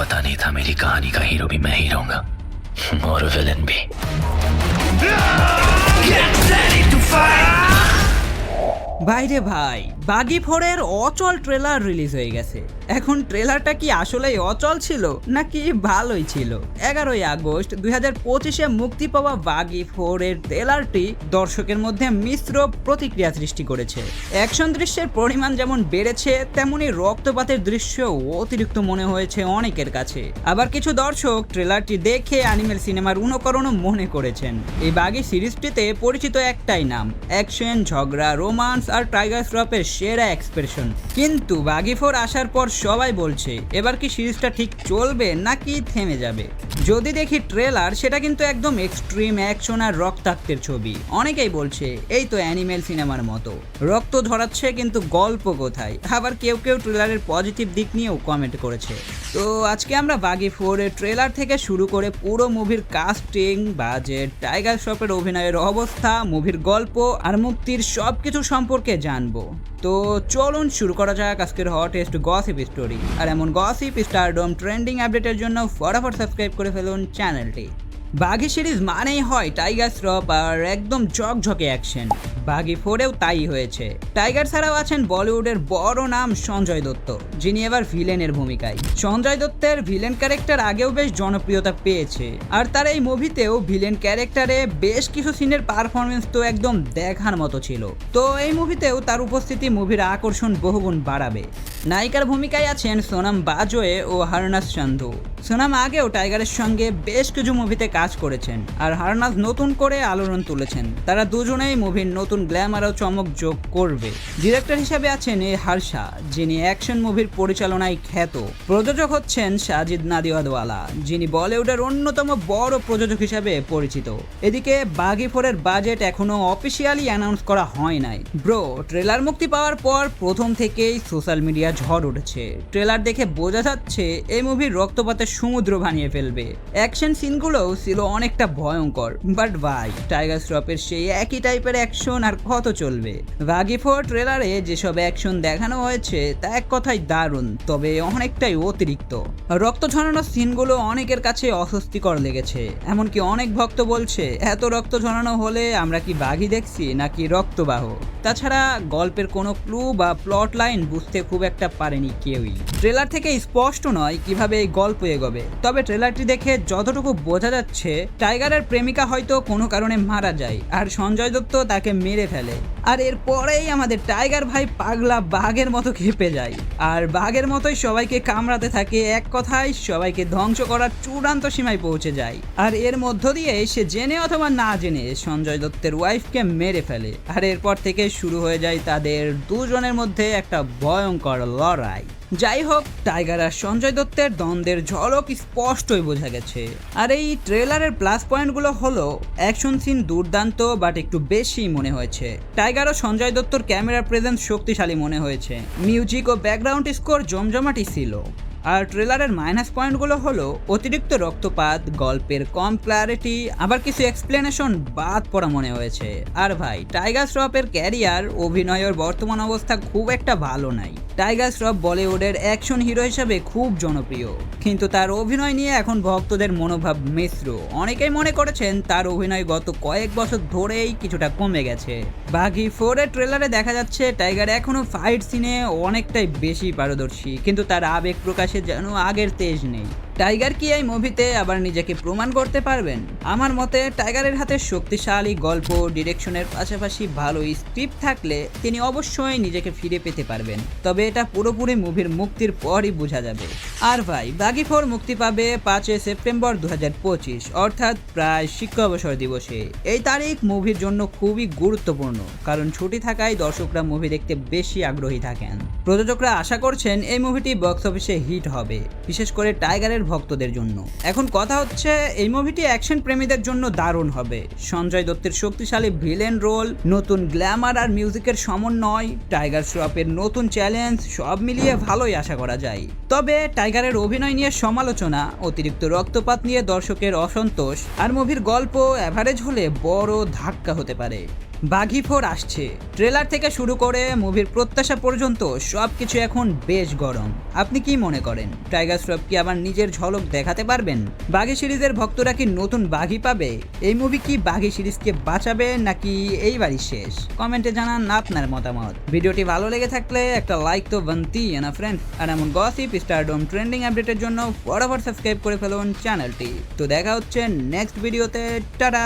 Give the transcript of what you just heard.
पता नहीं था मेरी कहानी का हीरो भी मैं ही रहूँगा। और विलन भी। भाई रे भाई বাগি ফোরের অচল ট্রেলার রিলিজ হয়ে গেছে। এখন ট্রেলারটা কি আসলেই অচল ছিল, নাকি ভালোই ছিল? এগারোই আগস্ট দুই হাজার পঁচিশে মুক্তি পাওয়া বাগি ফোরের ট্রেলারটি দর্শকের মধ্যে মিশ্র প্রতিক্রিয়া সৃষ্টি করেছে। অ্যাকশন দৃশ্যের পরিমাণ যেমন বেড়েছে, তেমনি রক্তপাতের দৃশ্য অতিরিক্ত মনে হয়েছে অনেকের কাছে। আবার কিছু দর্শক ট্রেলারটি দেখে অ্যানিমেল সিনেমার অনুকরণও মনে করেছেন। এই বাগি সিরিজটিতে পরিচিত একটাই নাম, অ্যাকশন, ঝগড়া, রোমান্স আর টাইগার শ্রফের সেরা এক্সপ্রেশন কিন্তু বাগি ফোর আসার পর সবাই বলছে, এবার কি সিরিজটা ঠিক চলবে নাকি থেমে যাবে? যদি দেখি ট্রেলার সেটা কিন্তু একদম এক্সট্রিম অ্যাকশন আর রক্তাক্তের ছবি। অনেকেই বলছে, এই তো অ্যানিমেল সিনেমার মতো। রক্ত ধরাচ্ছে কিন্তু গল্প কোথায়? আবার কেউ কেউ ট্রেলারের পজিটিভ দিক নিয়েও কমেন্ট করেছে। তো আজকে আমরা বাগি ফোরের ট্রেলার থেকে শুরু করে পুরো মুভির কাস্টিং বাজেট টাইগার শ্রফের অভিনয়ের অবস্থা মুভির গল্প আর মুক্তির সব কিছু সম্পর্কে জানব। তো চলুন শুরু করা যাক আজকের হটেস্ট গসিপ স্টোরি আর এমন গসিপ স্টারডম ট্রেন্ডিং আপডেটের জন্য ফটাফট সাবস্ক্রাইব করে ফেলুন চ্যানেলটি বাঘি সিরিজ মানেই হয় টাইগার শ্রফ আর একদম ঝকঝকে অ্যাকশন বাঘি ফোরেও তাই হয়েছে। টাইগার ছাড়াও আছেন বলিউডের বড় নাম সঞ্জয় দত্ত, যিনি এবার ভিলেনের ভূমিকায়। সঞ্জয় দত্তের ভিলেন ক্যারেক্টার আগেও বেশ জনপ্রিয়তা পেয়েছে, আর তার এই মুভিতেও ভিলেন ক্যারেক্টারে বেশ কিছু সিনের পারফরমেন্স তো একদম দেখার মতো ছিল। তো এই মুভিতেও তার উপস্থিতি মুভির আকর্ষণ বহুগুণ বাড়াবে। নায়িকার ভূমিকায় আছেন সোনাম বাজোয়ে ও হারনাস চান্ধু সোনাম আগেও টাইগারের সঙ্গে বেশ কিছু মুভিতে কাজ করেছেন। আর হারনাজ নতুন করে আলোড়ন তুলেছেন। তারা দুজনেই মুভির নতুন গ্ল্যামার ও চমক যোগ করবে। ডিরেক্টর হিসেবে আছেন এ হারশা যিনি অ্যাকশন মুভির পরিচালনায় খ্যাত। প্রযোজক হচ্ছেন সাজিদ নাদিওয়াদওয়ালা, যিনি বলিউডের অন্যতম বড় প্রযোজক হিসেবে পরিচিত। এদিকে বাগি ফোরের বাজেট এখনও অফিসিয়ালি অ্যানাউন্স করা হয় নাই। ব্রো ট্রেলার মুক্তি পাওয়ার পর প্রথম থেকেই সোশ্যাল মিডিয়া ঝড় উঠেছে। ট্রেলার দেখে বোঝা যাচ্ছে এই মুভির রক্তপাতের সমুদ্র বানিয়ে ফেলবে। অ্যাকশন সিনগুলোও ছিল অনেকটা ভয়ঙ্কর বাট ভাই টাইগার শ্রফের সেই একই টাইপের অ্যাকশন আর কত চলবে? বাগি ফোর ট্রেলারে যেসব অ্যাকশন দেখানো হয়েছে, তা এক কথায় দারুণ, তবে অনেকটাই অতিরিক্ত। রক্ত ঝরানোর সিনগুলো অনেকের কাছে অস্বস্তিকর লেগেছে, এমনকি অনেক ভক্ত বলছে, এত রক্ত ঝরানো হলে আমরা কি বাঘি দেখছি নাকি রক্তবাহ? তাছাড়া গল্পের কোনো ক্লু বা প্লট লাইন বুঝতে খুব একটা পারেনি কেউই। ট্রেলার থেকে স্পষ্ট নয় কীভাবে এই গল্প এগোবে। তবে ট্রেলারটি দেখে যতটুকু বোঝা যাচ্ছে, টাইগারের প্রেমিকা হয়তো কোনো কারণে মারা যায় আর সঞ্জয় দত্ত তাকে মেরে ফেলে। আর এরপরেই আমাদের টাইগার ভাই পাগলা বাঘের মতো খেপে যায়। আর বাঘের মতোই সবাইকে কামড়াতে থাকে, এক কথায় সবাইকে ধ্বংস করার চূড়ান্ত সীমায় পৌঁছে যায়। আর এর মধ্য দিয়ে সে জেনে অথবা না জেনে সঞ্জয় দত্তের ওয়াইফকে মেরে ফেলে। আর এরপর থেকে শুরু হয়ে যায় তাদের দুজনের মধ্যে একটা ভয়ঙ্কর লড়াই। যাই হোক, টাইগার আর সঞ্জয় দত্তের দ্বন্দ্বের ঝলক স্পষ্টই বোঝা গেছে। আর এই ট্রেলারের প্লাস পয়েন্টগুলো হলো, অ্যাকশন সিন দুর্দান্ত, বাট একটু বেশি মনে হয়েছে। টাইগার ও সঞ্জয় দত্তর ক্যামেরা প্রেজেন্স শক্তিশালী মনে হয়েছে। মিউজিক ও ব্যাকগ্রাউন্ড স্কোর জমজমাটি ছিল। আর ট্রেলারের মাইনাস পয়েন্টগুলো হলো, অতিরিক্ত রক্তপাত, গল্পের কম ক্লারিটি আবার কিছু এক্সপ্লেনেশন বাদ পড়া মনে হয়েছে। আর ভাই, টাইগার শ্রফের ক্যারিয়ার অভিনয়ের বর্তমান অবস্থা খুব একটা ভালো নাই। টাইগার শ্রফ বলিউডের অ্যাকশন হিরো হিসাবে খুব জনপ্রিয়। কিন্তু তার অভিনয় নিয়ে এখন ভক্তদের মনোভাব মিশ্র। অনেকেই মনে করেছেন তার অভিনয় গত কয়েক বছর ধরেই কিছুটা কমে গেছে। বাঘি ফোরের ট্রেলারে দেখা যাচ্ছে, টাইগার এখনও ফাইট সিনে অনেকটাই বেশি পারদর্শী, কিন্তু তার আবেগ প্রকাশে যেন আগের তেজ নেই। টাইগার কি এই মুভিতে আবার নিজেকে প্রমাণ করতে পারবেন? আমার মতে, টাইগারের হাতে শক্তিশালী গল্প, ডিরেকশনের পাশাপাশি ভালো স্ক্রিপ্ট থাকলে তিনি অবশ্যই নিজেকে ফিরে পেতে পারবেন। তবে এটা পুরোপুরি মুভির মুক্তির পরই বোঝা যাবে। আর ভাই বাগি ফোর মুক্তি পাবে পাঁচই সেপ্টেম্বর দু হাজার পঁচিশ, অর্থাৎ প্রায় শিক্ষা অবসর দিবসে। এই তারিখ মুভির জন্য খুবই গুরুত্বপূর্ণ, কারণ ছুটি থাকায় দর্শকরা মুভি দেখতে বেশি আগ্রহী থাকেন। প্রযোজকরা আশা করছেন এই মুভিটি বক্স অফিসে হিট হবে, বিশেষ করে টাইগারের ভক্তদের জন্য। এখন কথা হচ্ছে, এই মুভিটি অ্যাকশন প্রেমীদের জন্য দারুণ হবে। সঞ্জয় দত্তের শক্তিশালী ভিলেন রোল নতুন গ্ল্যামার আর মিউজিকের সমন্বয় টাইগার শ্রফের নতুন চ্যালেঞ্জ সব মিলিয়ে ভালোই আশা করা যায়। তবে টাইগারের অভিনয় নিয়ে সমালোচনা, অতিরিক্ত রক্তপাত নিয়ে দর্শকের অসন্তোষ, আর মুভির গল্প অ্যাভারেজ হলে বড় ধাক্কা হতে পারে। বাঘি ফোর আসছে। ট্রেলার থেকে শুরু করে মুভির প্রত্যাশা পর্যন্ত সব কিছু এখন বেশ গরম। আপনি কি মনে করেন, টাইগার শ্রফ কি আবার নিজের ঝলক দেখাতে পারবেন? বাঘি সিরিজের ভক্তরা কি নতুন বাঘি পাবে? এই মুভি কি বাঘি সিরিজকে বাঁচাবে নাকি এইবারই শেষ? কমেন্টে জানান আপনার মতামত। ভিডিওটি ভালো লেগে থাকলে একটা লাইক তো বানতি না ফ্রেন্ড আর এমন গসিপ স্টারডোম ট্রেন্ডিং আপডেটের জন্য বরাবর সাবস্ক্রাইব করে ফেলুন চ্যানেলটি তো দেখা হচ্ছে নেক্সট ভিডিওতে টাটা!